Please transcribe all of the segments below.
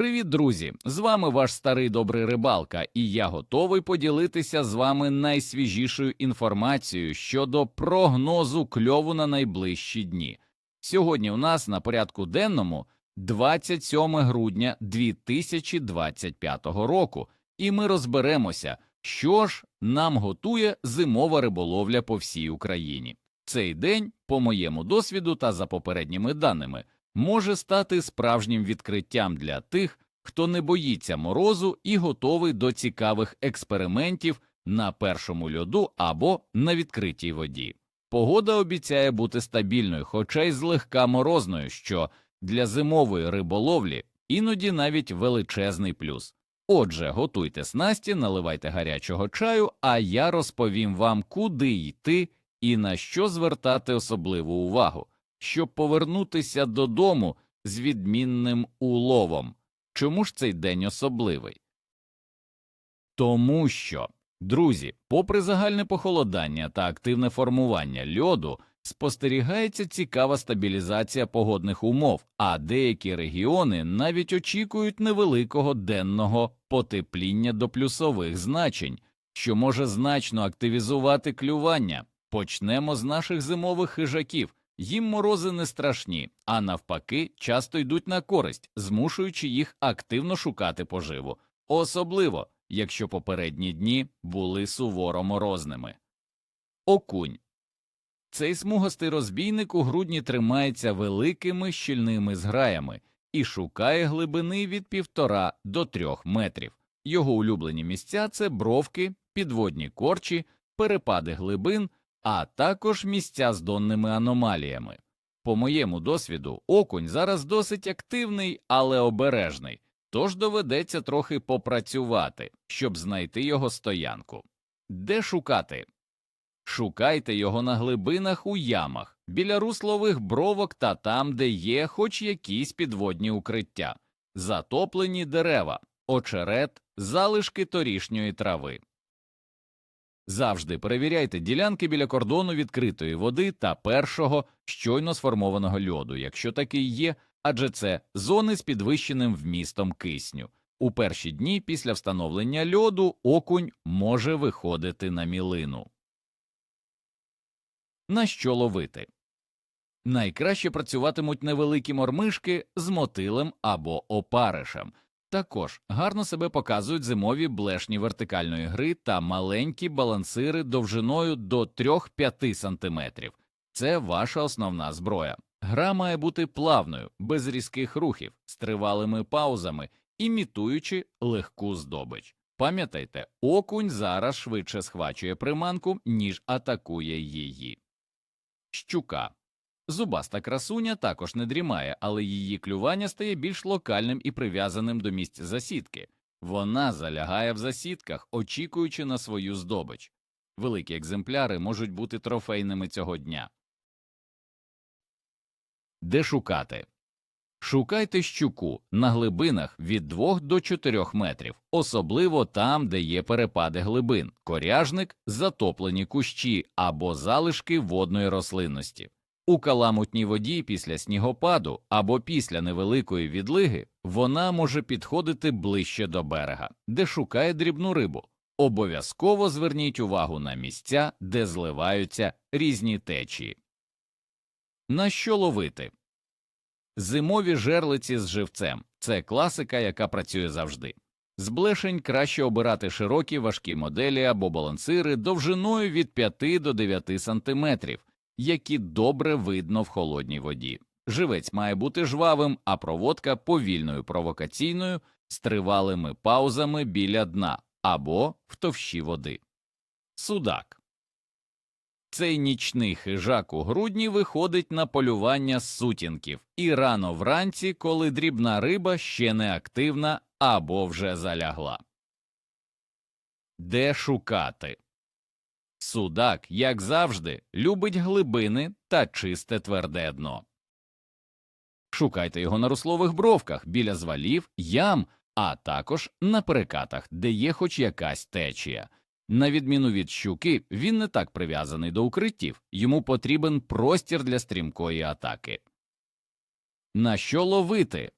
Привіт, друзі! З вами ваш старий добрий рибалка, і я готовий поділитися з вами найсвіжішою інформацією щодо прогнозу кльову на найближчі дні. Сьогодні у нас на порядку денному 27 грудня 2025 року, і ми розберемося, що ж нам готує зимова риболовля по всій Україні. Цей день, по моєму досвіду та за попередніми даними, може стати справжнім відкриттям для тих, хто не боїться морозу і готовий до цікавих експериментів на першому льоду або на відкритій воді. Погода обіцяє бути стабільною, хоча й злегка морозною, що для зимової риболовлі іноді навіть величезний плюс. Отже, готуйте снасті, наливайте гарячого чаю, а я розповім вам, куди йти і на що звертати особливу увагу, щоб повернутися додому з відмінним уловом. Чому ж цей день особливий? Тому що, друзі, попри загальне похолодання та активне формування льоду, спостерігається цікава стабілізація погодних умов, а деякі регіони навіть очікують невеликого денного потепління до плюсових значень, що може значно активізувати клювання. Почнемо з наших зимових хижаків. Їм морози не страшні, а навпаки, часто йдуть на користь, змушуючи їх активно шукати поживу, особливо якщо попередні дні були суворо морозними. Окунь цей смугастий розбійник у грудні тримається великими щільними зграями і шукає глибини від півтора до трьох метрів. Його улюблені місця це бровки, підводні корчі, перепади глибин а також місця з донними аномаліями. По моєму досвіду, окунь зараз досить активний, але обережний, тож доведеться трохи попрацювати, щоб знайти його стоянку. Де шукати? Шукайте його на глибинах у ямах, біля руслових бровок та там, де є хоч якісь підводні укриття, затоплені дерева, очерет, залишки торішньої трави. Завжди перевіряйте ділянки біля кордону відкритої води та першого щойно сформованого льоду, якщо такий є, адже це зони з підвищеним вмістом кисню. У перші дні після встановлення льоду окунь може виходити на мілину. На що ловити? Найкраще працюватимуть невеликі мормишки з мотилем або опаришем, також гарно себе показують зимові блешні вертикальної гри та маленькі балансири довжиною до 3-5 см. Це ваша основна зброя. Гра має бути плавною, без різких рухів, з тривалими паузами, імітуючи легку здобич. Пам'ятайте, окунь зараз швидше схвачує приманку, ніж атакує її. Щука Зубаста красуня також не дрімає, але її клювання стає більш локальним і прив'язаним до місць засідки. Вона залягає в засідках, очікуючи на свою здобич. Великі екземпляри можуть бути трофейними цього дня. Де шукати? Шукайте щуку на глибинах від 2 до 4 метрів, особливо там, де є перепади глибин, коряжник, затоплені кущі або залишки водної рослинності. У каламутній воді після снігопаду або після невеликої відлиги вона може підходити ближче до берега, де шукає дрібну рибу. Обов'язково зверніть увагу на місця, де зливаються різні течії. На що ловити? Зимові жерлиці з живцем це класика, яка працює завжди. З блешень краще обирати широкі важкі моделі або балансири довжиною від 5 до 9 сантиметрів які добре видно в холодній воді. Живець має бути жвавим, а проводка повільною провокаційною з тривалими паузами біля дна або в товщі води. Судак цей нічний хижак у грудні виходить на полювання сутінків і рано вранці, коли дрібна риба ще не активна або вже залягла. Де шукати? Судак, як завжди, любить глибини та чисте тверде дно. Шукайте його на руслових бровках біля звалів, ям, а також на перекатах, де є хоч якась течія. На відміну від щуки, він не так прив'язаний до укриттів, йому потрібен простір для стрімкої атаки. На що ловити?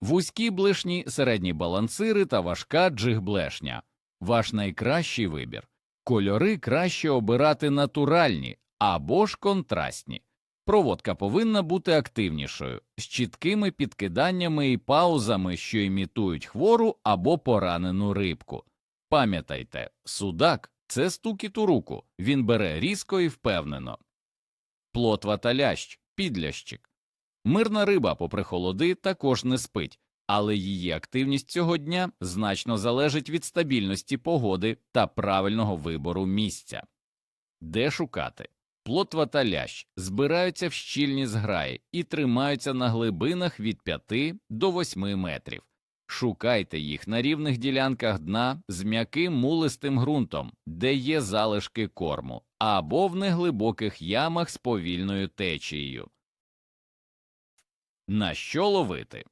вузькі блишні середні балансири та важка джиг-блешня. Ваш найкращий вибір. Кольори краще обирати натуральні або ж контрастні. Проводка повинна бути активнішою, з чіткими підкиданнями і паузами, що імітують хвору або поранену рибку. Пам'ятайте, судак це стукіт у руку, він бере різко і впевнено. Плотва та лящ, підлящик. Мирна риба, попри холоди, також не спить, але її активність цього дня значно залежить від стабільності погоди та правильного вибору місця. Де шукати? Плотва та лящ збираються в щільні зграї і тримаються на глибинах від 5 до 8 метрів. Шукайте їх на рівних ділянках дна з м'яким мулистим ґрунтом, де є залишки корму, або в неглибоких ямах з повільною течією. На що ловити?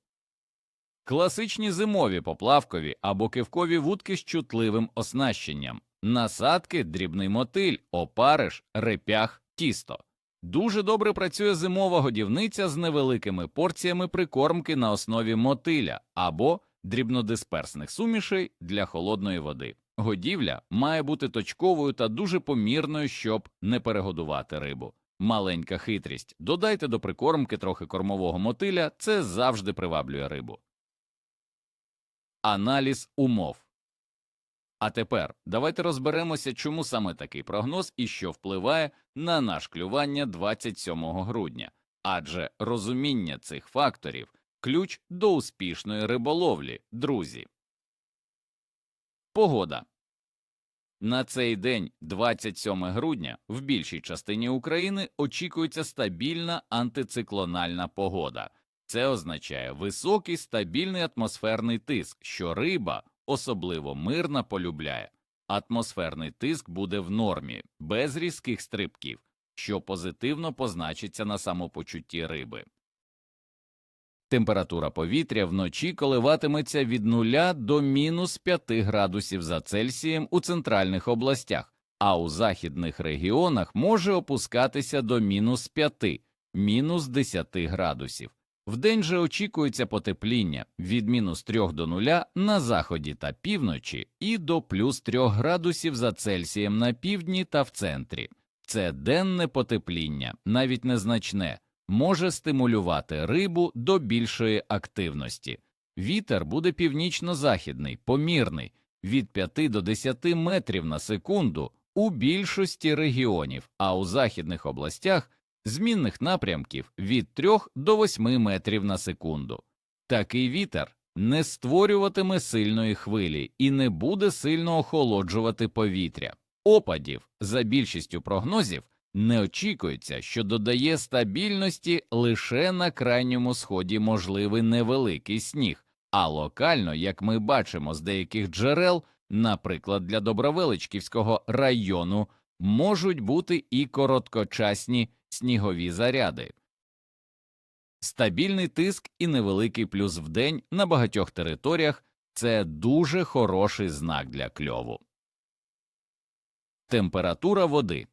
Класичні зимові поплавкові або кивкові вудки з чутливим оснащенням, насадки, дрібний мотиль, опариш, репях, тісто. Дуже добре працює зимова годівниця з невеликими порціями прикормки на основі мотиля або дрібнодисперсних сумішей для холодної води. Годівля має бути точковою та дуже помірною, щоб не перегодувати рибу. Маленька хитрість. Додайте до прикормки трохи кормового мотиля, це завжди приваблює рибу. Аналіз умов. А тепер давайте розберемося, чому саме такий прогноз і що впливає на наш клювання 27 грудня, адже розуміння цих факторів ключ до успішної риболовлі, друзі. Погода на цей день, 27 грудня, в більшій частині України очікується стабільна антициклональна погода. Це означає високий стабільний атмосферний тиск, що риба, особливо мирна, полюбляє. Атмосферний тиск буде в нормі, без різких стрибків, що позитивно позначиться на самопочутті риби. Температура повітря вночі коливатиметься від 0 до мінус 5 градусів за Цельсієм у центральних областях, а у західних регіонах може опускатися до мінус 5, мінус 10 градусів. Вдень же очікується потепління від мінус 3 до 0 на заході та півночі і до плюс 3 градусів за Цельсієм на півдні та в центрі. Це денне потепління, навіть незначне, може стимулювати рибу до більшої активності. Вітер буде північно-західний, помірний, від 5 до 10 метрів на секунду у більшості регіонів, а у західних областях змінних напрямків від 3 до 8 метрів на секунду. Такий вітер не створюватиме сильної хвилі і не буде сильно охолоджувати повітря. Опадів за більшістю прогнозів не очікується, що додає стабільності лише на крайньому сході можливий невеликий сніг, а локально, як ми бачимо з деяких джерел, наприклад, для Добровеличківського району, можуть бути і короткочасні снігові заряди. Стабільний тиск і невеликий плюс в день на багатьох територіях це дуже хороший знак для кльову. Температура води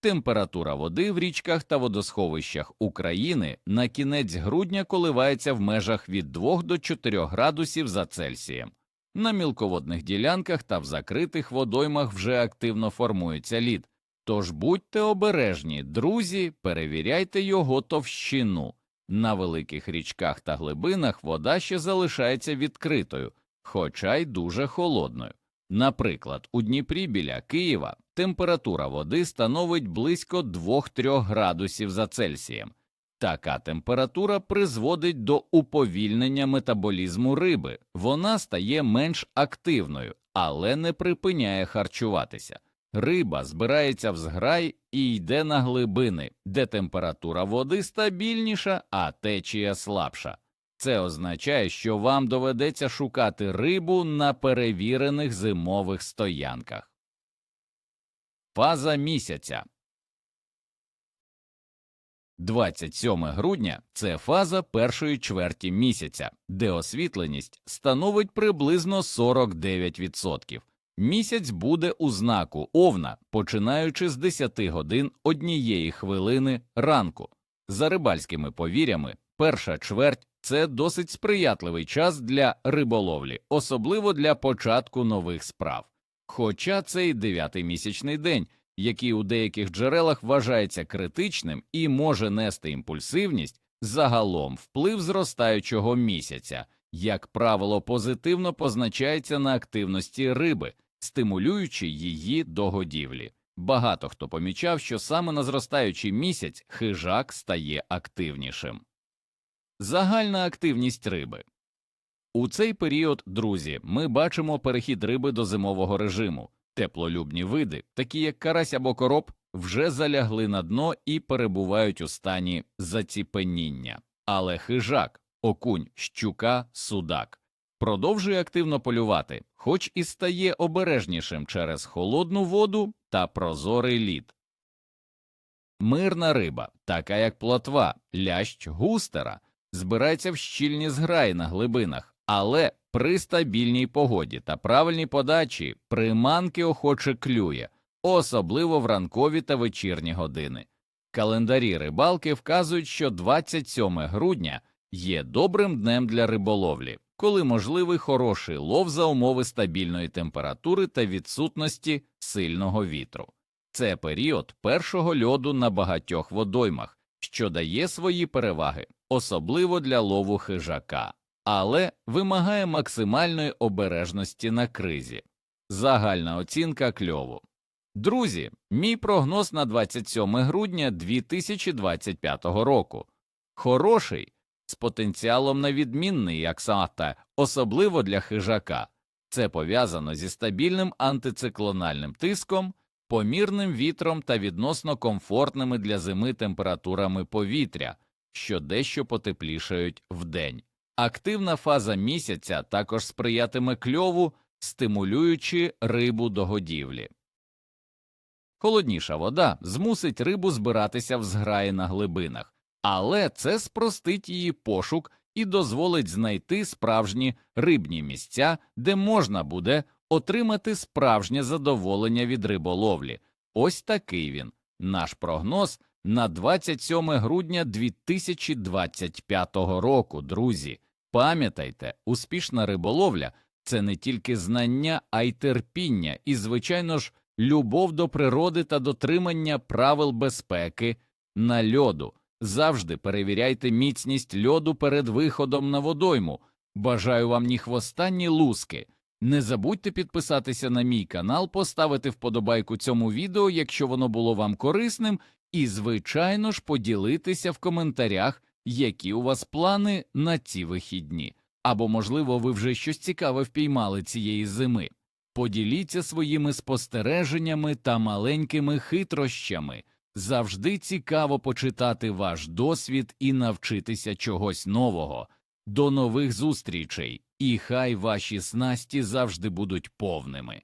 Температура води в річках та водосховищах України на кінець грудня коливається в межах від 2 до 4 градусів за Цельсієм. На мілководних ділянках та в закритих водоймах вже активно формується лід, тож будьте обережні, друзі, перевіряйте його товщину. На великих річках та глибинах вода ще залишається відкритою, хоча й дуже холодною. Наприклад, у Дніпрі біля Києва температура води становить близько 2-3 градусів за Цельсієм. Така температура призводить до уповільнення метаболізму риби, вона стає менш активною, але не припиняє харчуватися. Риба збирається в зграй і йде на глибини, де температура води стабільніша, а течія слабша. Це означає, що вам доведеться шукати рибу на перевірених зимових стоянках. Фаза місяця 27 грудня це фаза першої чверті місяця, де освітленість становить приблизно 49%. Місяць буде у знаку овна, починаючи з 10 годин однієї хвилини ранку. За рибальськими повір'ями, перша чверть це досить сприятливий час для риболовлі, особливо для початку нових справ. Хоча цей дев'ятий місячний день, який у деяких джерелах вважається критичним і може нести імпульсивність, загалом вплив зростаючого місяця, як правило, позитивно позначається на активності риби, стимулюючи її до годівлі. Багато хто помічав, що саме на зростаючий місяць хижак стає активнішим. Загальна активність риби у цей період, друзі, ми бачимо перехід риби до зимового режиму. Теплолюбні види, такі як карась або короб, вже залягли на дно і перебувають у стані заціпеніння. Але хижак, окунь, щука, судак продовжує активно полювати, хоч і стає обережнішим через холодну воду та прозорий лід. Мирна риба, така як плотва, лящ, густера, збирається в щільні зграї на глибинах, але при стабільній погоді та правильній подачі приманки охоче клює, особливо в ранкові та вечірні години. Календарі рибалки вказують, що 27 грудня є добрим днем для риболовлі, коли можливий хороший лов за умови стабільної температури та відсутності сильного вітру. Це період першого льоду на багатьох водоймах, що дає свої переваги, особливо для лову хижака, але вимагає максимальної обережності на кризі. Загальна оцінка кльову. Друзі, мій прогноз на 27 грудня 2025 року. Хороший, з потенціалом на відмінний, як сата, особливо для хижака. Це пов'язано зі стабільним антициклональним тиском, помірним вітром та відносно комфортними для зими температурами повітря, що дещо потеплішають вдень. Активна фаза місяця також сприятиме кльову, стимулюючи рибу до годівлі. Холодніша вода змусить рибу збиратися в зграї на глибинах, але це спростить її пошук і дозволить знайти справжні рибні місця, де можна буде отримати справжнє задоволення від риболовлі. Ось такий він, наш прогноз на 27 грудня 2025 року, друзі. Пам'ятайте, успішна риболовля це не тільки знання, а й терпіння, і, звичайно ж, любов до природи та дотримання правил безпеки на льоду. Завжди перевіряйте міцність льоду перед виходом на водойму. Бажаю вам ні хвоста, ні луски. Не забудьте підписатися на мій канал, поставити вподобайку цьому відео, якщо воно було вам корисним, і, звичайно ж, поділитися в коментарях, які у вас плани на ці вихідні. Або, можливо, ви вже щось цікаве впіймали цієї зими. Поділіться своїми спостереженнями та маленькими хитрощами. Завжди цікаво почитати ваш досвід і навчитися чогось нового. До нових зустрічей, і хай ваші снасті завжди будуть повними.